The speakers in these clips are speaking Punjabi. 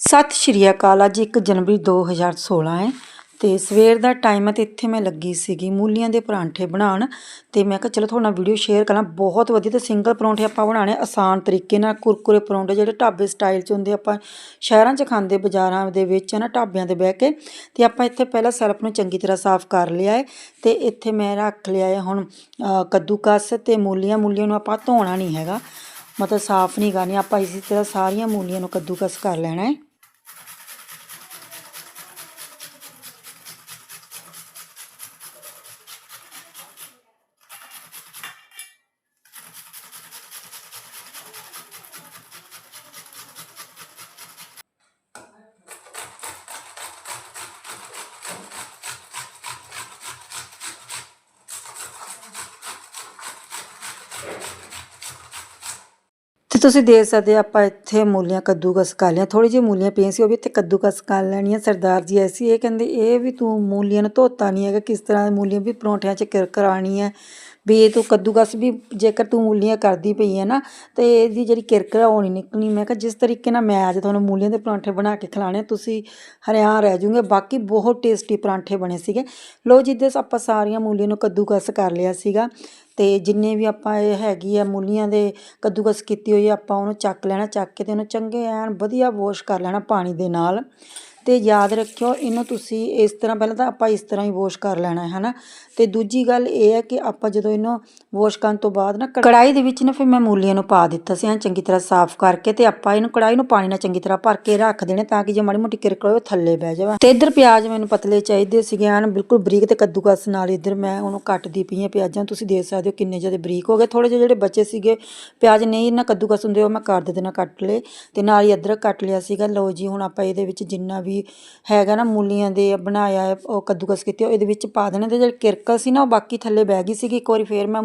ਸਤਿ ਸ਼੍ਰੀ ਅਕਾਲ, ਅੱਜ 1 ਜਨਵਰੀ 2016 ਹੈ ਤੇ ਸਵੇਰ ਦਾ ਟਾਈਮ ਹੈ ਤੇ ਇੱਥੇ ਮੈਂ ਲੱਗੀ ਸੀਗੀ ਮੂਲੀਆਂ ਦੇ ਪਰਾਂਠੇ ਬਣਾਉਣ ਤੇ ਮੈਂ ਕਿਹਾ ਚਲੋ ਤੁਹਾਡੇ ਨਾਲ ਵੀਡੀਓ ਸ਼ੇਅਰ ਕਰਾਂ। ਬਹੁਤ ਵਧੀਆ ਤੇ ਸਿੰਗਲ ਪਰੌਂਠੇ ਆਪਾਂ ਬਣਾਉਣੇ ਆਸਾਨ ਤਰੀਕੇ ਨਾਲ ਕੁਰਕੁਰੇ ਪਰੌਂਠੇ ਜਿਹੜੇ ਢਾਬੇ ਸਟਾਈਲ 'ਚ ਹੁੰਦੇ ਆਪਾਂ ਸ਼ਹਿਰਾਂ 'ਚ ਖਾਂਦੇ, ਬਾਜ਼ਾਰਾਂ ਦੇ ਵਿੱਚ ਨਾ ਢਾਬਿਆਂ ਤੇ ਬਹਿ ਕੇ ਤੇ ਆਪਾਂ ਇੱਥੇ ਪਹਿਲਾਂ ਸੈਲਫ ਨੂੰ ਚੰਗੀ ਤਰ੍ਹਾਂ ਸਾਫ਼ ਕਰ ਲਿਆ ਹੈ ਤੇ ਇੱਥੇ ਮੈਂ ਰੱਖ ਲਿਆ ਹੈ ਹੁਣ ਕੱਦੂਕਸ ਤੇ ਮੂਲੀਆਂ ਮੂਲੀਆਂ ਨੂੰ ਆਪਾਂ ਧੋਣਾ ਨਹੀਂ ਹੈਗਾ, ਮਤਲਬ ਸਾਫ਼ ਨਹੀਂ ਕਰਨੀ ਆਪਾਂ ਇਸੇ ਤਰ੍ਹਾਂ ਸਾਰੀਆਂ ਮੂਲੀਆਂ ਨੂੰ ਕੱਦੂਕਸ ਕਰ ਲੈਣਾ ਹੈ। ਤੇ ਤੁਸੀਂ ਦੇਖ ਸਕਦੇ ਆਪਾਂ ਇੱਥੇ ਮੂਲੀਆਂ ਕੱਦੂਕਸ ਕਰ ਲਿਆ ਥੋੜੀ ਜਿਹੀ ਮੂਲੀਆਂ ਪਈਆਂ ਸੀ, ਉਹ ਵੀ ਇੱਥੇ ਕੱਦੂਕਸ ਕਰ ਲੈਣੀਆਂ। ਸਰਦਾਰ ਜੀ ਐਸੀ ਇਹ ਕਹਿੰਦੇ, ਇਹ ਵੀ ਤੂੰ ਮੂਲੀਆਂ ਨੂੰ ਧੋਤਾ ਨਹੀਂ ਹੈਗਾ, ਕਿਸ ਤਰ੍ਹਾਂ ਮੂਲੀਆਂ ਵੀ ਪਰੌਂਠਿਆਂ 'ਚ ਕਿਰਕਰ ਹੈ ਵੀ ਇਹ ਤੂੰ ਕੱਦੂਕਸ ਵੀ ਜੇਕਰ ਤੂੰ ਮੂਲੀਆਂ ਕਰਦੀ ਪਈ ਹੈ ਨਾ ਤੇ ਇਹਦੀ ਜਿਹੜੀ ਕਿਰਕਰ ਆ ਉਹ ਨਹੀਂ ਨਿਕਲਣੀ। ਮੈਂ ਕਿਹਾ ਜਿਸ ਤਰੀਕੇ ਨਾਲ ਮੈਂ ਅੱਜ ਤੁਹਾਨੂੰ ਮੂਲੀਆਂ ਦੇ ਪਰਾਂਠੇ ਬਣਾ ਕੇ ਖਿਲਾਣੇ ਤੁਸੀਂ ਹਰਿਆਣ ਰਹਿ ਜੂਗੇ। ਬਾਕੀ ਬਹੁਤ ਟੇਸਟੀ ਪਰਾਂਠੇ ਬਣੇ ਸੀਗੇ। ਲੋ ਜਿੱਦੇ ਆਪਾਂ ਸਾਰੀਆਂ ਮੂਲੀਆਂ ਨੂੰ ਕੱਦੂਕਸ ਕਰ ਲਿਆ ਸੀਗਾ ਤੇ ਜਿੰਨੇ ਵੀ ਆਪਾਂ ਇਹ ਹੈਗੀ ਆ ਮੂਲੀਆਂ ਦੇ ਕੱਦੂਕਸ ਕੀਤੀ ਹੋਈ ਆ, ਆਪਾਂ ਉਹਨੂੰ ਚੱਕ ਲੈਣਾ ਚੱਕ ਕੇ ਤੇ ਉਹਨੂੰ ਚੰਗੇ ਐਨ ਵਧੀਆ ਵਾਸ਼ ਕਰ ਲੈਣਾ ਪਾਣੀ ਦੇ ਨਾਲ। ਤੇ ਯਾਦ ਰੱਖਿਓ, ਇਹਨੂੰ ਤੁਸੀਂ ਇਸ ਤਰ੍ਹਾਂ, ਪਹਿਲਾਂ ਤਾਂ ਆਪਾਂ ਇਸ ਤਰ੍ਹਾਂ ਹੀ ਵਾਸ਼ ਕਰ ਲੈਣਾ ਹੈ, ਹਨਾ? ਤੇ ਦੂਜੀ ਗੱਲ ਇਹ ਹੈ ਕਿ ਆਪਾਂ ਜਦੋਂ ਇਹਨੂੰ ਵਾਸ਼ ਕਰਨ ਤੋਂ ਬਾਅਦ ਨਾ ਕੜਾਈ ਦੇ ਵਿੱਚ ਨਾ ਫਿਰ ਮੈਂ ਮੂਲੀਆਂ ਨੂੰ ਪਾ ਦਿੱਤਾ ਸੀ ਹਾਂ ਚੰਗੀ ਤਰ੍ਹਾਂ ਸਾਫ਼ ਕਰਕੇ ਤੇ ਆਪਾਂ ਇਹਨੂੰ ਕੜਾਈ ਨੂੰ ਪਾਣੀ ਨਾਲ ਚੰਗੀ ਤਰ੍ਹਾਂ ਭਰ ਕੇ ਰੱਖ ਦੇਣੇ ਤਾਂ ਕਿ ਜੇ ਮਾੜੀ ਮੋਟੀ ਕਿਰਕਲ ਹੋਵੇ ਥੱਲੇ ਬਹਿ ਜਾਵੇ। ਤੇ ਇੱਧਰ ਪਿਆਜ਼ ਮੈਨੂੰ ਪਤਲੇ ਚਾਹੀਦੇ ਸੀਗੇ, ਐਨ ਬਿਲਕੁਲ ਬਰੀਕ ਤੇ ਕੱਦੂਕਸ ਨਾਲ ਇੱਧਰ ਮੈਂ ਉਹਨੂੰ ਕੱਟਦੀ ਪਈ ਹਾਂ ਪਿਆਜ਼ਾਂ, ਤੁਸੀਂ ਦੇਖ ਸਕਦੇ ਹੋ ਕਿੰਨੇ ਜ਼ਿਆਦਾ ਬਰੀਕ ਹੋ ਗਏ। ਥੋੜੇ ਜਿਹੇ ਜਿਹੜੇ ਬਚੇ ਸੀਗੇ, ਪਿਆਜ਼ ਨਹੀਂ ਨਾ ਕੱਦੂਕਸ ਹੁੰਦੇ ਉਹ ਮੈਂ ਕਰ ਦੇ ਦੇਣਾ ਕੱਟ ਲਏ ਤੇ ਨਾਲ ਹੀ ਅਦਰਕ ਕੱਟ ਲਿਆ ਸੀਗਾ। ਲਓ ਜੀ, ਹੁਣ ਆਪਾਂ ਇਹਦੇ ਵਿੱਚ ਜਿੰਨਾ ਵੀ ਹੈਗਾ ਨਾ ਮੂਲੀਆਂ ਦੇ ਬਣਾਇਆ ਉਹ ਕੱਦੂਕਸ ਕੀਤੇ ਉਹ ਇਹਦੇ ਵਿੱਚ ਪਾ ਦੇਣੇ ਤੇ ਜਿਹੜੀ ਕਿਰਕਲ ਸੀ ਨਾ, ਉਹ ਬਾਕੀ ਥੱਲੇ ਬਹਿ ਗਈ ਸੀਗੀ ਇੱਕ ਵਾਰੀ, ਫੇਰ ਮੈਂ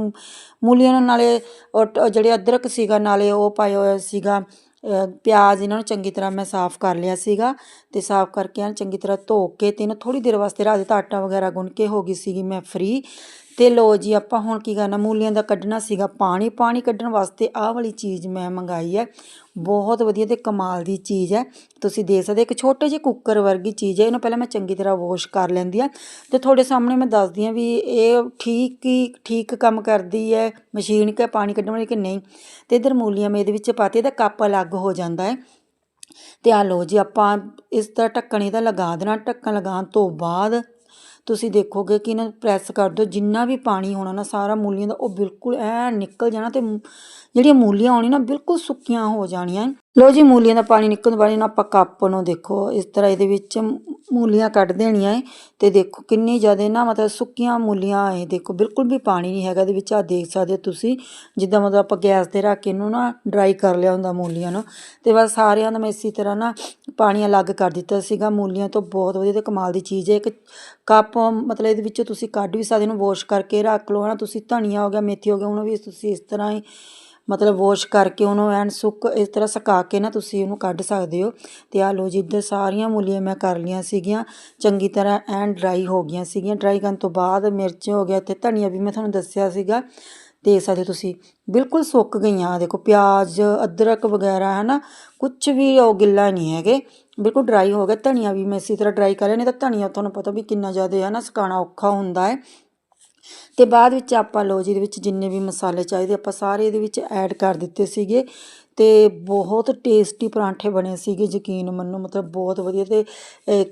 ਮੂਲੀਆਂ ਨੂੰ ਨਾਲੇ ਉਹ ਜਿਹੜੇ ਅਦਰਕ ਸੀਗਾ ਨਾਲੇ ਉਹ ਪਾਇਆ ਹੋਇਆ ਸੀਗਾ ਪਿਆਜ਼ ਇਹਨਾਂ ਨੂੰ ਚੰਗੀ ਤਰ੍ਹਾਂ ਮੈਂ ਸਾਫ਼ ਕਰ ਲਿਆ ਸੀਗਾ ਤੇ ਸਾਫ਼ ਕਰਕੇ ਐਨ ਚੰਗੀ ਤਰ੍ਹਾਂ ਧੋ ਕੇ ਤੇ ਇਹਨੂੰ ਥੋੜੀ ਦੇਰ ਵਾਸਤੇ ਰੱਖ ਦਿੱਤਾ ਆਟਾ ਵਗੈਰਾ ਗੁੰਨ ਕੇ ਹੋ ਗਈ ਸੀਗੀ ਮੈਂ ਫਰੀ ਤੇ ਲੋ ਜੀ, ਆਪਾਂ ਹੁਣ ਕੀ ਕਰਨਾ, ਮੂਲੀਆਂ ਦਾ ਕੱਢਣਾ ਸੀਗਾ ਪਾਣੀ। ਪਾਣੀ ਕੱਢਣ ਵਾਸਤੇ ਆਹ ਵਾਲੀ ਚੀਜ਼ ਮੈਂ ਮੰਗਾਈ ਹੈ। ਬਹੁਤ ਵਧੀਆ ਤੇ ਕਮਾਲ ਦੀ ਚੀਜ਼ ਹੈ। ਤੁਸੀਂ ਦੇਖ ਸਕਦੇ ਇੱਕ ਛੋਟੇ ਜਿਹੇ ਕੁੱਕਰ ਵਰਗੀ ਚੀਜ਼ ਹੈ। ਇਹਨੂੰ ਪਹਿਲਾਂ ਮੈਂ ਚੰਗੀ ਤਰ੍ਹਾਂ ਵਾਸ਼ ਕਰ ਲੈਂਦੀ ਆ ਤੇ ਤੁਹਾਡੇ ਸਾਹਮਣੇ ਮੈਂ ਦੱਸਦੀ ਆ ਵੀ ਇਹ ਠੀਕ ਹੀ, ਠੀਕ ਕੰਮ ਕਰਦੀ ਹੈ। ਮਸ਼ੀਨ ਕਿ ਪਾਣੀ ਕੱਢਣ ਵਾਲੀ ਕਿ ਨਹੀਂ? ਤੇ ਇਧਰ ਮੂਲੀਆਂ ਮੈਂ ਇਹਦੇ ਵਿੱਚ ਪਾਤੀ ਇਹਦਾ ਕੱਪ ਅਲੱਗ ਹੋ ਜਾਂਦਾ ਹੈ। ਤੇ ਆ ਲਓ ਜੀ, ਆਪਾਂ ਇਸ ਤਰ੍ਹਾਂ ਢੱਕਣ ਇਹਦਾ ਲਗਾ ਦੇਣਾ। ਢੱਕਣ ਲਗਾਉਣ ਤੋਂ ਬਾਅਦ ਤੁਸੀਂ ਦੇਖੋਗੇ ਕਿ ਇਹਨਾਂ ਨੂੰ ਪ੍ਰੈਸ ਕਰ ਦਿਓ, ਜਿੰਨਾ ਵੀ ਪਾਣੀ ਹੋਣਾ ਨਾ, ਸਾਰਾ ਮੂਲੀਆਂ ਦਾ, ਉਹ ਬਿਲਕੁਲ ਐ ਨਿਕਲ ਜਾਣਾ ਅਤੇ ਜਿਹੜੀਆਂ ਮੂਲੀਆਂ ਹੋਣੀਆਂ ਨਾ, ਬਿਲਕੁਲ ਸੁੱਕੀਆਂ ਹੋ ਜਾਣੀਆਂ। ਲਓ ਜੀ, ਮੂਲੀਆਂ ਦਾ ਪਾਣੀ ਨਿਕਲਣ ਵਾਲੇ ਨਾ ਆਪਾਂ ਕੱਪ ਨੂੰ ਦੇਖੋ, ਇਸ ਤਰ੍ਹਾਂ ਇਹਦੇ ਵਿੱਚ ਮੂਲੀਆਂ ਕੱਢ ਦੇਣੀਆਂ ਏ ਤੇ ਦੇਖੋ ਕਿੰਨੀ ਜ਼ਿਆਦਾ ਨਾ ਮਤਲਬ ਸੁੱਕੀਆਂ ਮੂਲੀਆਂ ਇਹ ਦੇਖੋ ਬਿਲਕੁਲ ਵੀ ਪਾਣੀ ਨਹੀਂ ਹੈਗਾ ਇਹਦੇ ਵਿੱਚ ਆ ਦੇਖ ਸਕਦੇ ਹੋ ਤੁਸੀਂ, ਜਿੱਦਾਂ ਮਤਲਬ ਆਪਾਂ ਗੈਸ ਤੇ ਰੱਖ ਕੇ ਇਹਨੂੰ ਨਾ ਡਰਾਈ ਕਰ ਲਿਆ ਹੁੰਦਾ ਮੂਲੀਆਂ ਨੂੰ, ਤੇ ਬਸ ਸਾਰਿਆਂ ਦਾ ਮੈਂ ਇਸੇ ਤਰ੍ਹਾਂ ਨਾ ਪਾਣੀ ਅਲੱਗ ਕਰ ਦਿੱਤਾ ਸੀਗਾ, ਮੂਲੀਆਂ ਤੋਂ ਬਹੁਤ ਵਧੀਆ ਤੇ ਕਮਾਲ ਦੀ ਚੀਜ਼ ਹੈ ਇੱਕ ਕੱਪ ਮਤਲਬ ਇਹਦੇ ਵਿੱਚੋਂ ਤੁਸੀਂ ਕੱਢ ਵੀ ਸਕਦੇ ਇਹਨੂੰ ਵਾਸ਼ ਕਰਕੇ ਰੱਖ ਲਓ ਨਾ ਤੁਸੀਂ ਧਨੀਆ ਹੋ ਗਿਆ, ਮੇਥੀ ਹੋ ਗਿਆ, ਉਹਨੂੰ ਵੀ ਤੁਸੀਂ ਇਸ ਤਰ੍ਹਾਂ ਹੀ ਮਤਲਬ ਵਾਸ਼ ਕਰਕੇ ਉਹਨੂੰ ਐਨ ਸੁੱਕ, ਇਸ ਤਰ੍ਹਾਂ ਸੁਕਾ ਕੇ ਨਾ ਤੁਸੀਂ ਉਹਨੂੰ ਕੱਢ ਸਕਦੇ ਹੋ। ਤੇ ਆ ਲਓ ਜੀ, ਇੱਧਰ ਸਾਰੀਆਂ ਮੂਲੀਆਂ ਮੈਂ ਕਰ ਲਈਆਂ ਸੀਗੀਆਂ। ਚੰਗੀ ਤਰ੍ਹਾਂ ਐਨ ਡਰਾਈ ਹੋ ਗਈਆਂ ਸੀਗੀਆਂ। ਡਰਾਈ ਕਰਨ ਤੋਂ ਬਾਅਦ ਮਿਰਚ ਹੋ ਗਿਆ, ਤੇ ਧਨੀਆ ਵੀ ਮੈਂ ਤੁਹਾਨੂੰ ਦੱਸਿਆ ਸੀਗਾ। ਦੇਖ ਸਕਦੇ ਹੋ ਤੁਸੀਂ, ਬਿਲਕੁਲ ਸੁੱਕ ਗਈਆਂ ਆਹ ਦੇਖੋ, ਪਿਆਜ਼, ਅਦਰਕ ਵਗੈਰਾ ਹੈ ਨਾ ਕੁਝ ਵੀ ਉਹ ਗਿੱਲਾ ਨਹੀਂ ਹੈਗੇ। ਬਿਲਕੁਲ ਡਰਾਈ ਹੋ ਗਿਆ ਧਨੀਆ ਵੀ ਮੈਂ ਇਸੇ ਤਰ੍ਹਾਂ ਡਰਾਈ ਕਰ ਲਿਆ, ਨਹੀਂ ਤਾਂ ਧਨੀਆ ਤੁਹਾਨੂੰ ਪਤਾ ਵੀ ਕਿੰਨਾ ਜ਼ਿਆਦਾ ਹੈ ਨਾ ਸੁਕਾਉਣਾ ਔਖਾ ਹੁੰਦਾ ਹੈ। ਤੇ ਬਾਅਦ ਵਿੱਚ ਆਪਾਂ ਲੋ ਜੀ ਦੇ ਵਿੱਚ ਜਿੰਨੇ ਵੀ ਮਸਾਲੇ ਚਾਹੀਦੇ, ਆਪਾਂ ਸਾਰੇ ਇਹਦੇ ਵਿੱਚ ਐਡ ਕਰ ਦਿੱਤੇ ਸੀਗੇ ਤੇ ਬਹੁਤ ਟੇਸਟੀ ਪਰਾਂਠੇ ਬਣੇ ਸੀਗੇ, ਯਕੀਨ ਮੰਨੋ, ਮਤਲਬ ਬਹੁਤ ਵਧੀਆ ਤੇ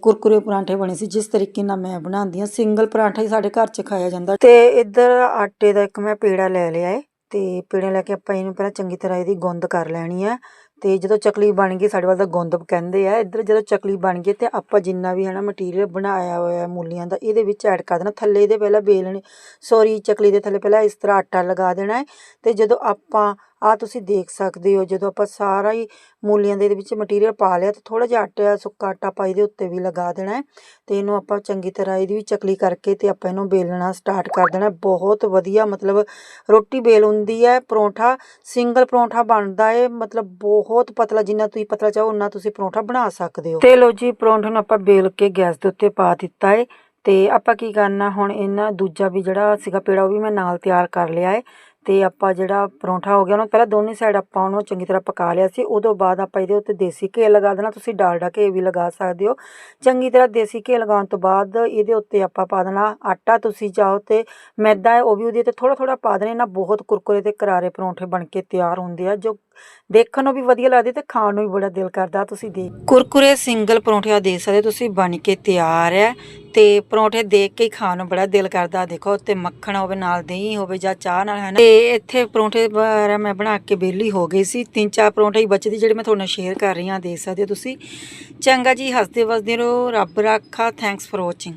ਕੁਰਕੁਰੇ ਪਰਾਂਠੇ ਬਣੇ ਸੀ, ਜਿਸ ਤਰੀਕੇ ਨਾਲ ਮੈਂ ਬਣਾਉਂਦੀ ਹਾਂ। ਸਿੰਗਲ ਪਰਾਂਠਾ ਹੀ ਸਾਡੇ ਘਰ 'ਚ ਖਾਇਆ ਜਾਂਦਾ। ਤੇ ਇੱਧਰ ਆਟੇ ਦਾ ਇੱਕ ਮੈਂ ਪੇੜਾ ਲੈ ਲਿਆ ਏ, ਤੇ ਪੇੜਾ ਲੈ ਕੇ ਆਪਾਂ ਇਹਨੂੰ ਪਹਿਲਾਂ ਚੰਗੀ ਤਰ੍ਹਾਂ ਇਹਦੀ ਗੁੰਦ ਕਰ ਲੈਣੀ ਹੈ ਤੇ ਜਦੋਂ ਚਕਲੀ ਬਣ ਗਈ, ਸਾਡੇ ਵੱਲ ਤਾਂ ਗੁੰਦ ਕਹਿੰਦੇ ਆ, ਇੱਧਰ ਜਦੋਂ ਚਕਲੀ ਬਣ ਗਈ ਤੇ ਆਪਾਂ ਜਿੰਨਾ ਵੀ ਹੈ ਨਾ ਮਟੀਰੀਅਲ ਬਣਾਇਆ ਹੋਇਆ ਮੂਲੀਆਂ ਦਾ, ਇਹਦੇ ਵਿੱਚ ਐਡ ਕਰ ਦੇਣਾ। ਥੱਲੇ ਇਹਦੇ ਪਹਿਲਾਂ ਬੇਲਣੇ ਸੌਰੀ ਚਕਲੀ ਦੇ ਥੱਲੇ ਪਹਿਲਾਂ ਇਸ ਤਰ੍ਹਾਂ ਆਟਾ ਲਗਾ ਦੇਣਾ ਹੈ ਤੇ ਜਦੋਂ ਆਪਾਂ ਆ ਤੁਸੀਂ ਦੇਖ ਸਕਦੇ ਹੋ, ਜਦੋਂ ਆਪਾਂ ਸਾਰਾ ਹੀ ਮੂਲੀਆਂ ਦੇ ਇਹਦੇ ਵਿੱਚ ਮਟੀਰੀਅਲ ਪਾ ਲਿਆ ਤੇ ਥੋੜਾ ਜਿਹਾ ਆਟਾ, ਸੁੱਕਾ ਆਟਾ ਆਪਾਂ ਇਹਦੇ ਉੱਤੇ ਵੀ ਲਗਾ ਦੇਣਾ ਹੈ ਤੇ ਇਹਨੂੰ ਆਪਾਂ ਚੰਗੀ ਤਰ੍ਹਾਂ ਇਹਦੀ ਵੀ ਚਕਲੀ ਕਰਕੇ ਤੇ ਆਪਾਂ ਇਹਨੂੰ ਬੇਲਣਾ ਸਟਾਰਟ ਕਰ ਦੇਣਾ ਬਹੁਤ ਵਧੀਆ ਮਤਲਬ ਰੋਟੀ ਬੇਲ ਹੁੰਦੀ ਹੈ, ਪਰੌਂਠਾ ਸਿੰਗਲ ਪਰੌਂਠਾ ਬਣਦਾ ਹੈ, ਮਤਲਬ ਬਹੁਤ ਬਹੁਤ ਪਤਲਾ, ਜਿੰਨਾ ਤੁਸੀਂ ਪਤਲਾ ਚਾਹੋ ਉਨਾ ਤੁਸੀਂ ਪਰੌਂਠਾ ਬਣਾ ਸਕਦੇ ਹੋ। ਤੇ ਲੋ ਜੀ, ਪਰੌਂਠੇ ਨੂੰ ਆਪਾਂ ਬੇਲ ਕੇ ਗੈਸ ਦੇ ਉੱਤੇ ਪਾ ਦਿੱਤਾ ਹੈ ਤੇ ਆਪਾਂ ਕੀ ਕਰਨਾ, ਹੁਣ ਇਹਨਾਂ ਦੂਜਾ ਵੀ ਜਿਹੜਾ ਸੀਗਾ ਪੇੜਾ, ਉਹ ਵੀ ਮੈਂ ਨਾਲ ਤਿਆਰ ਕਰ ਲਿਆ ਹੈ ਤੇ ਆਪਾਂ ਜਿਹੜਾ ਪਰੌਂਠਾ ਹੋ ਗਿਆ, ਉਹਨੂੰ ਪਹਿਲਾਂ ਦੋਨੇ ਸਾਈਡ ਆਪਾਂ ਉਹਨੂੰ ਚੰਗੀ ਤਰ੍ਹਾਂ ਪਕਾ ਲਿਆ ਸੀ। ਉਦੋਂ ਬਾਅਦ ਆਪਾਂ ਇਹਦੇ ਉੱਤੇ ਦੇਸੀ ਘੇ ਲਗਾ ਦੇਣਾ। ਤੁਸੀਂ ਡਾਲਡਾ ਘੇ ਵੀ ਲਗਾ ਸਕਦੇ ਹੋ। ਚੰਗੀ ਤਰ੍ਹਾਂ ਦੇਸੀ ਘੇ ਲਗਾਉਣ ਤੋਂ ਬਾਅਦ ਇਹਦੇ ਉੱਤੇ ਆਪਾਂ ਪਾ ਦੇਣਾ ਆਟਾ। ਤੁਸੀਂ ਚਾਹੋ ਤੇ ਮੈਦਾ ਹੈ, ਉਹ ਵੀ ਉਹਦੇ ਤੇ ਥੋੜਾ ਥੋੜਾ ਪਾ ਦੇਣਾ। ਨਾ ਬਹੁਤ ਕੁਰਕੁਰੇ ਤੇ ਕਰਾਰੇ ਪਰੌਂਠੇ ਬਣ ਕੇ ਤਿਆਰ ਹੁੰਦੇ ਆ। ਜੋ ਦੇਖਣ ਨੂੰ ਵੀ ਵਧੀਆ ਲੱਗਦੇ ਤੇ ਖਾਣ ਨੂੰ ਵੀ ਬੜਾ ਦਿਲ ਕਰਦਾ। ਤੁਸੀਂ ਦੇਖ ਕੁਰਕੁਰੇ ਸਿੰਗਲ ਪਰੌਂਠਿਆਂ ਦੇ ਸਕਦੇ ਤੁਸੀਂ ਬਣ ਕੇ ਤਿਆਰ ਹੈ ਤੇ ਪਰੌਂਠੇ ਦੇਖ ਕੇ ਹੀ ਖਾਣ ਨੂੰ ਬੜਾ ਦਿਲ ਕਰਦਾ ਦੇਖੋ ਤੇ ਮੱਖਣ ਹੋਵੇ, ਨਾਲ ਦਹੀਂ ਹੋਵੇ ਜਾਂ ਚਾਹ ਨਾਲ, ਹੈ ਨਾ? ਤੇ ਇੱਥੇ ਪਰੌਂਠੇ ਵਗੈਰਾ ਮੈਂ ਬਣਾ ਕੇ ਵਿਹਲੀ ਹੋ ਗਈ ਸੀ। ਤਿੰਨ ਚਾਰ ਪਰੌਂਠੇ ਹੀ ਬਚਦੇ, ਜਿਹੜੇ ਮੈਂ ਤੁਹਾਨੂੰ ਸ਼ੇਅਰ ਕਰ ਰਹੀ ਹਾਂ, ਦੇਖ ਸਕਦੇ ਹੋ ਤੁਸੀਂ। ਚੰਗਾ ਜੀ ਹੱਸਦੇ ਵਸਦੇ ਰਹੋ, ਰੱਬ ਰਾਖਾ ਥੈਂਕਸ ਫॉर ਵਾਚਿੰਗ